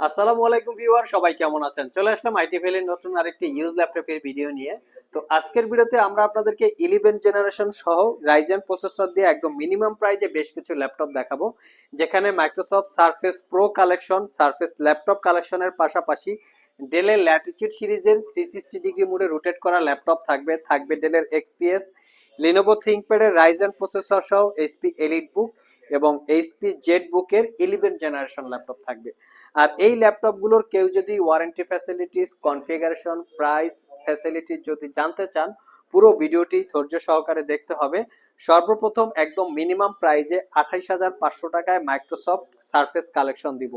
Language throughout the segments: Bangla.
আসসালামু আলাইকুম ভিউয়ার, সবাই কেমন আছেন? চলে আসলাম আইটি ভ্যালির নতুন আরেকটি ইউজ ল্যাপটপের ভিডিও নিয়ে। তো আজকের ভিডিওতে আমরা আপনাদেরকে ইলেভেন জেনারেশন সহ রাইজেন প্রসেসর দিয়ে একদম মিনিমাম প্রাইজে বেশ কিছু ল্যাপটপ দেখাবো, যেখানে Microsoft Surface Pro collection Surface laptop কালেকশনের পাশাপাশি ডেলের ল্যাটিচিউড সিরিজের থ্রি সিক্সটি ডিগ্রি মোডে রোটেট করা ল্যাপটপ থাকবে থাকবে ডেলের এক্সপিএস লিনোভো থিঙ্কপ্যাডের রাইজেন প্রসেসর সহ এইচপি এলিট বুক এবং এইচপি জেড বুকের ইলেভেন জেনারেশন ল্যাপটপ থাকবে। আর এই ল্যাপটপগুলোর কেউ যদি warranty facilities configuration price facilities যদি জানতে চান, পুরো ভিডিওটি ধৈর্য সহকারে দেখতে হবে। সর্বপ্রথম একদম মিনিমাম প্রাইজে আঠাইশ হাজার পাঁচশো টাকায় মাইক্রোসফট সারফেস কালেকশন দিব।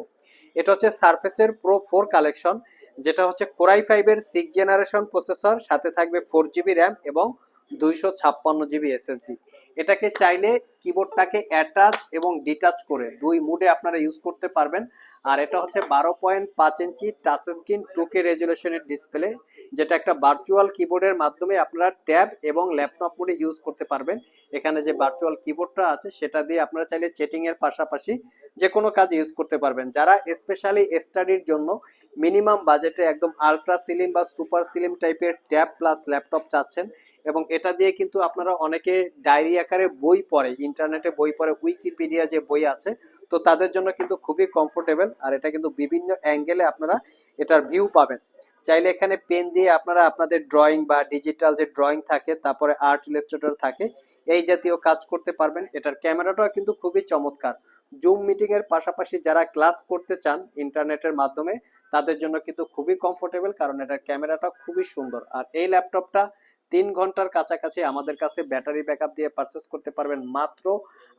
এটা হচ্ছে সারফেসের প্রো ফোর কালেকশন যেটা হচ্ছে কোরাই ফাইভের সিক্স জেনারেশন প্রসেসর সাথে থাকবে ফোর জিবি র্যাম এবং দুইশো ছাপ্পান্ন জিবি এসএসডি এটাকে চাইলে কিবোর্ডটাকে অ্যাটাচ এবং ডিটাচ করে দুই মুডে আপনারা ইউজ করতে পারবেন। আর এটা হচ্ছে বারো পয়েন্ট পাঁচ inch touch screen two K রেজুলেশনের display যেটা একটা ভার্চুয়াল কিবোর্ডের মাধ্যমে আপনারা ট্যাব এবং ল্যাপটপ মোডে ইউজ করতে পারবেন। এখানে যে ভার্চুয়াল কিবোর্ডটা আছে, সেটা দিয়ে আপনারা চাইলে চেটিংয়ের পাশাপাশি যে কোনো কাজে ইউজ করতে পারবেন। যারা স্পেশালি স্টাডির জন্য মিনিমাম বাজেটে একদম আলট্রা সিলিম বা সুপার সিলিম টাইপের ট্যাব প্লাস ল্যাপটপ চাচ্ছেন এবং এটা দিয়ে কিন্তু আপনারা অনেকে ডায়েরি আকারে বই পড়ে, ইন্টারনেটে বই পড়ে, উইকিপিডিয়া যে বই আছে, তো তাদের জন্য কিন্তু খুবই কমফোর্টেবল আর এটা কিন্তু বিভিন্ন অ্যাঙ্গেলে আপনারা এটার ভিউ পাবেন। চাইলে এখানে পেন দিয়ে আপনারা আপনাদের ড্রয়িং বা ডিজিটাল যে ড্রয়িং থাকে, তারপরে আর্ট ইলাস্ট্রেটর থাকে, এই জাতীয় কাজ করতে পারবেন। এটার ক্যামেরাটাও কিন্তু খুবই চমৎকার। জুম মিটিং এর পাশাপাশি যারা ক্লাস করতে চান ইন্টারনেটের মাধ্যমে, তাদের জন্য কিন্তু খুবই কমফোর্টেবল কারণ এটার ক্যামেরাটা খুবই সুন্দর। আর এই ল্যাপটপটা তিন ঘণ্টার কাছাকাছি আমাদের কাছে ব্যাটারি ব্যাকআপ দিয়ে পারচেস করতে পারবেন মাত্র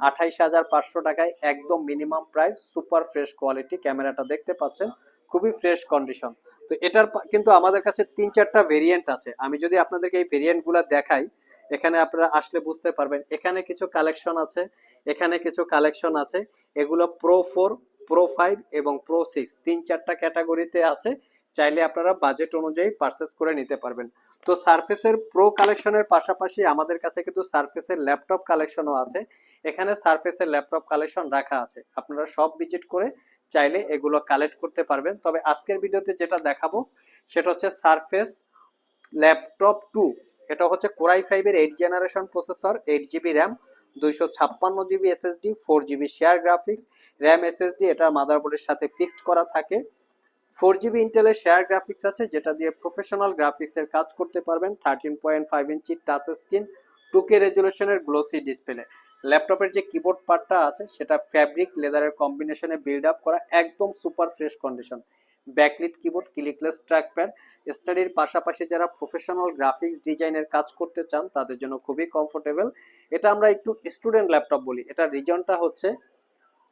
আঠাইশ হাজার পাঁচশো টাকায় একদম minimum price super fresh quality ক্যামেরাটা দেখতে পাচ্ছেন, খুবই ফ্রেশ কন্ডিশন তো এটার কিন্তু আমাদের কাছে তিন চারটা ভেরিয়েন্ট আছে। আমি যদি আপনাদেরকে এই ভেরিয়েন্টগুলো দেখাই, এখানে আপনারা আসলে বুঝতে পারবেন, এখানে কিছু কালেকশন আছে, এখানে কিছু কালেকশন আছে, এগুলো প্রো ফোর প্রো ফাইভ এবং প্রো সিক্স তিন চারটা ক্যাটাগরিতে আছে চাইলে আপনারা বাজেট অনুযায়ী পারচেস করে নিতে পারবেন। তো সার্ফেসের প্রো কালেকশনের পাশাপাশি আমাদের কাছে কিন্তু সার্ফেসের ল্যাপটপ কালেকশনও আছে। এখানে সার্ফেসের ল্যাপটপ কালেকশন রাখা আছে। আপনারা সব ভিজিট করে চাইলে এগুলো কালেক্ট করতে পারবেন। তবে আজকের ভিডিওতে যেটা দেখাবো, সেটা হচ্ছে সার্ফেস ল্যাপটপ টু এটা হচ্ছে কোরাই ফাইভের eight generation processor eight GB RAM দুইশো ছাপ্পান্ন GB SSD four GB share graphics RAM SSD এটা মাদারবোর্ডের সাথে ফিক্সড করা থাকে। ফোর জিবি ইন্টেলের শেয়ার গ্রাফিক্স আছে, যেটা দিয়ে প্রফেশনাল গ্রাফিক্সের কাজ করতে পারবেন thirteen point five inch touch screen two K রেজুলেশনের glossy display ল্যাপটপের যে কিবোর্ড পার্টটা আছে, সেটা ফ্যাব্রিক লেদারের কম্বিনেশনে বিল্ড আপ করা একদম super fresh condition backlit keyboard clickless trackpad স্টাডির পাশাপাশি যারা প্রফেশনাল গ্রাফিক্স ডিজাইনের কাজ করতে চান, তাদের জন্য খুবই কমফোর্টেবল এটা আমরা একটু স্টুডেন্ট ল্যাপটপ বলি। এটা রিজনটা হচ্ছে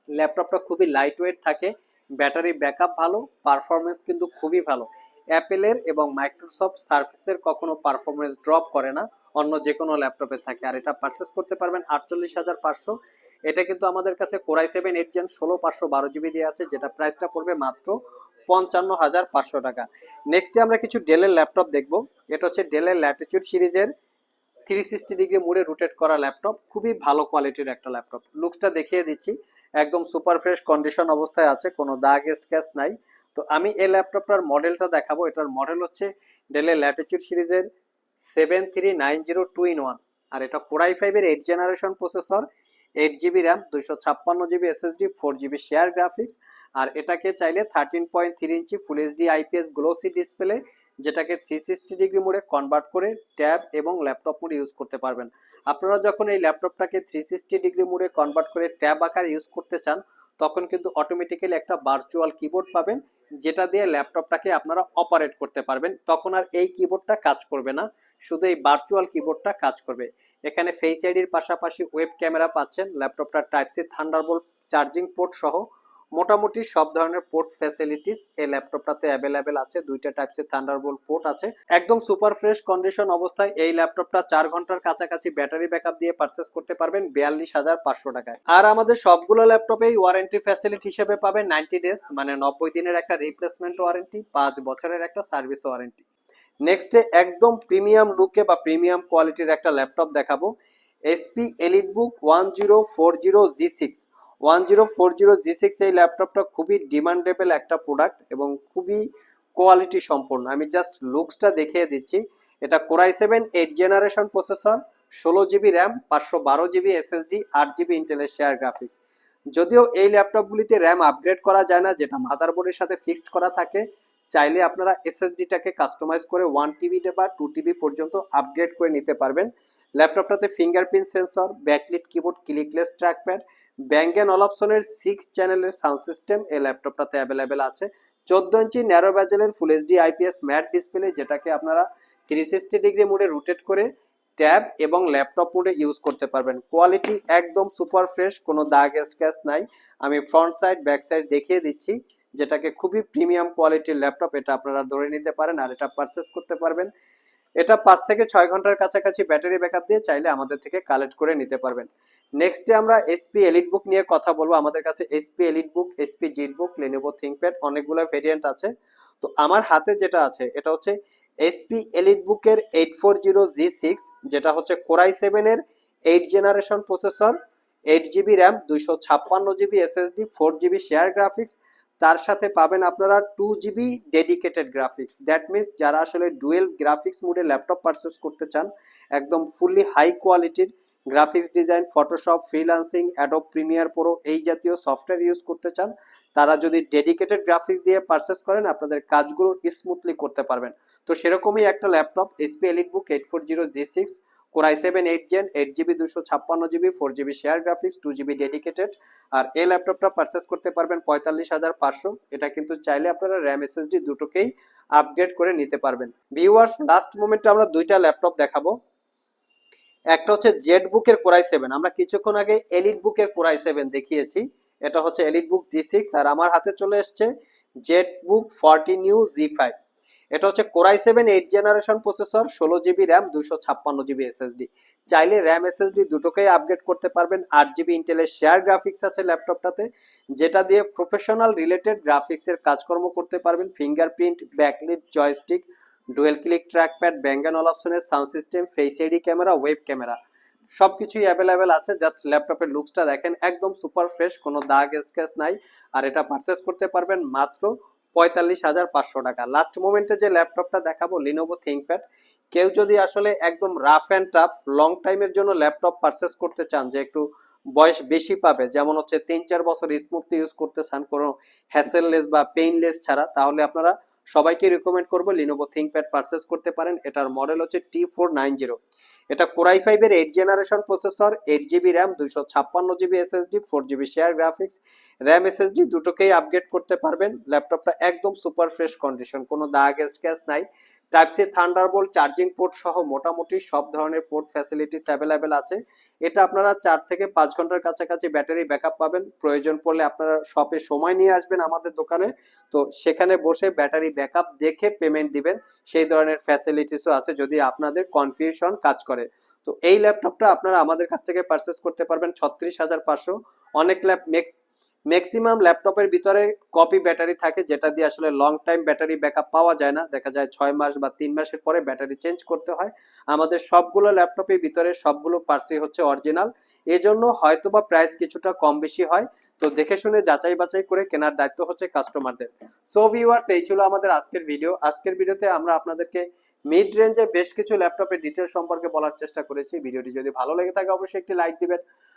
ল্যাপটপটা খুবই লাইট ওয়েট থাকে। ব্যাটারি ব্যাকআপ ভালো পারফরমেন্স কিন্তু খুবই ভালো। অ্যাপেলের এবং মাইক্রোসফট সার্ফেসের কখনো পারফরমেন্স ড্রপ করে না, অন্য যে কোনো ল্যাপটপে থাকে। আর এটা পারচেস করতে পারবেন আটচল্লিশ হাজার পাঁচশো। এটা কিন্তু আমাদের কাছে কোরাই সেভেন এইট জেন ষোলো পাঁচশো, বারো জিবি দিয়ে আছে, যেটা প্রাইসটা পড়বে মাত্র পঞ্চান্ন হাজার পাঁচশো টাকা। নেক্সটে আমরা কিছু ডেলের ল্যাপটপ দেখব। এটা হচ্ছে ডেলের ল্যাটিচিউড সিরিজের থ্রি সিক্সটি ডিগ্রি মুডে রোটেট করা ল্যাপটপ। খুবই ভালো কোয়ালিটির একটা ল্যাপটপ। লুকসটা দেখিয়ে দিচ্ছি। একদম সুপার ফ্রেশ কন্ডিশন অবস্থায় আছে, কোনো দাগ স্ক্যাচ নাই। তো আমি এই ল্যাপটপটার মডেলটা দেখাবো। এটার মডেল হচ্ছে ডেলের ল্যাটিচিউড সিরিজের seven three nine zero two in one আর এটা কোরাই ফাইভের eight generation processor eight GB RAM দুইশো ছাপ্পান্ন GB SSD four GB share graphics আর এটাকে চাইলে thirteen point three inch full HD IPS glossy display যেটাকে থ্রি সিক্সটি ডিগ্রি মোডে কনভার্ট করে ট্যাব এবং ল্যাপটপ মোডে ইউজ করতে পারবেন। আপনারা যখন এই ল্যাপটপটাকে থ্রি সিক্সটি ডিগ্রি মোডে কনভার্ট করে ট্যাব আকারে ইউজ করতে চান, তখন কিন্তু অটোমেটিক্যালি একটা ভার্চুয়াল কিবোর্ড পাবেন, যেটা দিয়ে ল্যাপটপটাকে আপনারা অপারেট করতে পারবেন। তখন আর এই কিবোর্ডটা কাজ করবে না, শুধু এই ভার্চুয়াল কিবোর্ডটা কাজ করবে। এখানে ফেস আইডির পাশাপাশি ওয়েব ক্যামেরা পাচ্ছেন ল্যাপটপটা type C Thunderbolt charging port সহ। মোটামুটি সব ধরনের পোর্ট ফ্যাসিলিটিস এই ল্যাপটপটাতে অ্যাভেলেবেল আছে। দুইটা টাইপ সি থান্ডারবোল্ট পোর্ট আছে। একদম সুপার ফ্রেশ কন্ডিশন অবস্থায় এই ল্যাপটপটা চার ঘণ্টার কাছাকাছি ব্যাটারি ব্যাকআপ দিয়ে পারচেস করতে পারবেন বিয়াল্লিশ হাজার পাঁচশো টাকায়। আর আমাদের সবগুলো ল্যাপটপেই ওয়ারেন্টি ফ্যাসিলিটি হিসেবে পাবেন নাইনটি ডেজ মানে নব্বই দিনের একটা রিপ্লেসমেন্ট ওয়ারেন্টি পাঁচ বছরের একটা সার্ভিস ওয়ারেন্টি নেক্সটে একদম প্রিমিয়াম লুকে বা প্রিমিয়াম কোয়ালিটির একটা ল্যাপটপ দেখাবো। HP EliteBook one zero four zero G six one zero four zero G six এই ল্যাপটপটা খুবই ডিমান্ডেবল একটা প্রোডাক্ট এবং খুবই কোয়ালিটি সম্পন্ন। আমি জাস্ট লুকসটা দেখিয়ে দিচ্ছি। এটা Core i seven eight generation processor ষোলো জিবি র্যাম পাঁচশো বারো জিবি এসএসডি আট জিবি ইন্টেলের শেয়ার গ্রাফিক্স যদিও এই ল্যাপটপগুলিতে র্যাম আপগ্রেড করা যায় না, যেটা মাদারবোর্ডের সাথে ফিক্সড করা থাকে, চাইলে আপনারা এসএসডিটাকে কাস্টমাইজ করে ওয়ান টিবি বা টু টিবি পর্যন্ত আপগ্রেড করে নিতে পারবেন। ল্যাপটপটাতে fingerprint sensor, backlit keyboard, clickless trackpad Bang and অলপসনের six চ্যানেলের সাউন্ড সিস্টেম এই ল্যাপটপটাতে অ্যাভেলেবেল আছে। চোদ্দ inch narrow ব্যাজেলের full HD IPS matte display যেটাকে আপনারা থ্রি সিক্সটি ডিগ্রি মোডে রোটেট করে ট্যাব এবং ল্যাপটপ মোডে ইউজ করতে পারবেন। কোয়ালিটি একদম সুপার ফ্রেশ কোনো দাগ স্ক্যাচ নাই। আমি ফ্রন্ট সাইড ব্যাক সাইড দেখিয়ে দিচ্ছি, যেটাকে খুবই প্রিমিয়াম কোয়ালিটির ল্যাপটপ, এটা আপনারা ধরে নিতে পারেন আর এটা পারচেস করতে পারবেন। এটা পাঁচ থেকে ছয় ঘণ্টার কাছাকাছি ব্যাটারি ব্যাকআপ দিয়ে চাইলে আমাদের থেকে কালেক্ট করে নিতে পারবেন। নেক্সটে আমরা এসপি এলিট বুক নিয়ে কথা বলব। আমাদের কাছে HP EliteBook HP ZBook Lenovo ThinkPad অনেকগুলো ভেরিয়েন্ট আছে। তো আমার হাতে যেটা আছে, এটা হচ্ছে এসপি এলিট বুকের eight four zero G six যেটা হচ্ছে কোরাই সেভেনের eight generation processor eight GB RAM দুইশো ছাপ্পান্ন GB SSD four GB share graphics তার সাথে পাবেন আপনারা two GB dedicated graphics that means যারা আসলে ডুয়েল গ্রাফিক্স মোডে ল্যাপটপ পারচেস করতে চান, একদম ফুললি হাই কোয়ালিটির graphics design Photoshop freelancing Adobe Premiere Pro এই জাতীয় সফটওয়্যার ইউজ করতে চান, তারা যদি ডেডিকেটেড গ্রাফিক্স দিয়ে পারচেস করেন, আপনাদের কাজগুলো স্মুথলি করতে পারবেন। তো সেরকমই একটা laptop HP EliteBook eight four zero G six Core i seven, eight gen, eight GB দুশো ছাপ্পান্ন GB, four GB share graphics, two GB dedicated. আর এই ল্যাপটপটা পারচেস করতে পারবেন পঁয়তাল্লিশ হাজার পাঁচশো। এটা কিন্তু চাইলে আপনারা র্যাম এসএসডি দুটোকেই আপগ্রেড করে নিতে পারবেন। ভিউয়ার্স লাস্ট মোমেন্টে আমরা দুইটা ল্যাপটপ দেখাবো। একটা হচ্ছে জেড বুকের কোরাই সেভেন। আমরা কিছুক্ষণ আগে এলিট বুকের কোরাই সেভেন দেখিয়েছি। এটা হচ্ছে এলিট বুক জি সিক্স আর আমার হাতে চলে এসছে Z book forty new G five এটা হচ্ছে Core i seven eight generation processor, ষোলো জিবি র্যাম, দুশো ছাপ্পান্ন জিবি এসএসডি। চাইলে র্যাম এসএসডি দুটোকেই আপগ্রেড করতে পারবেন। আট জিবি ইন্টেলের শেয়ার গ্রাফিক্স আছে ল্যাপটপটাতে যেটা দিয়ে প্রফেশনাল রিলেটেড গ্রাফিক্সের কাজকর্ম করতে পারবেন। Fingerprint backlit joystick dual click trackpad ব্যাঙ্গান অল অপশনের sound system face ID camera web camera সবকিছুই অ্যাভেলেবেল আছে। জাস্ট ল্যাপটপের লুকসটা দেখেন, একদম সুপার ফ্রেশ কোনো দাগ স্ক্যাচ নাই। আর এটা পারচেস করতে পারবেন মাত্র পঁয়তাল্লিশ হাজার পাঁচশো টাকা। লাস্ট মোমেন্টে যে ল্যাপটপটা দেখাবো লিনোভো থিঙ্কপ্যাড কেউ যদি আসলে একদম রাফ অ্যান্ড টাফ লং টাইমের জন্য ল্যাপটপ পারচেস করতে চান, যে একটু বয়স বেশি পাবে, যেমন হচ্ছে তিন চার বছর স্মুথলি ইউজ করতে চান কোনো হ্যাসেললেস বা পেইনলেস ছাড়া, তাহলে আপনারা সবাইকে রেকমেন্ড করব লিনোভো থিঙ্কপ্যাড পারচেস করতে পারেন। এটার মডেল হচ্ছে টি ফোর নাইন জিরো এটা কোরাই ফাইভের eight generation processor eight GB RAM দুইশো ছাপ্পান্ন GB SSD four GB share graphics RAM SSD দুটোকেই আপগ্রেড করতে পারবেন। ল্যাপটপটা একদম সুপার ফ্রেশ কন্ডিশন কোনো দাগ গ্যাস নাই। Type C Thunderbolt charging port সহ মোটামুটি সব ধরনের পোর্ট ফ্যাসিলিটিস অ্যাভেলেবেল আছে। এটা আপনারা চার থেকে পাঁচ ঘণ্টার কাছাকাছি ব্যাটারি ব্যাকআপ পাবেন। প্রয়োজন পড়লে আপনারা শপে সময় নিয়ে আসবেন আমাদের দোকানে। তো সেখানে বসে ব্যাটারি ব্যাকআপ দেখে পেমেন্ট দিবেন। সেই ধরনের ফ্যাসিলিটিসও আছে যদি আপনাদের কনফিউশন কাজ করে। তো এই ল্যাপটপটা আপনারা আমাদের কাছ থেকে পারচেস করতে পারবেন ছত্রিশ হাজার পাঁচশো। অনেক ল্যাপ মেক্স ম্যাক্সিমাম ল্যাপটপের ভিতরে কপি ব্যাটারি থাকে, যেটা দিয়ে আসলে লং টাইম ব্যাটারি ব্যাকআপ পাওয়া যায় না। দেখা যায় ছয় মাস বা তিন মাসের পরে ব্যাটারি চেঞ্জ করতে হয়। আমাদের সবগুলো ল্যাপটপের ভিতরে সবগুলো পার্সি হচ্ছে অরিজিনাল এজন্য হয়তোবা প্রাইস কিছুটা কম বেশি হয়। তো দেখে শুনে যাচাই বাছাই করে কেনার দায়িত্ব হচ্ছে কাস্টমারদের সো ভিউয়ার্স এই ছিল আমাদের আজকের ভিডিও আজকের ভিডিওতে আমরা আপনাদেরকে মিড রেঞ্জে বেশ কিছু ল্যাপটপের ডিটেলস সম্পর্কে বলার চেষ্টা করেছি। ভিডিওটি যদি ভালো লেগে থাকে, অবশ্যই একটি লাইক দিবেন।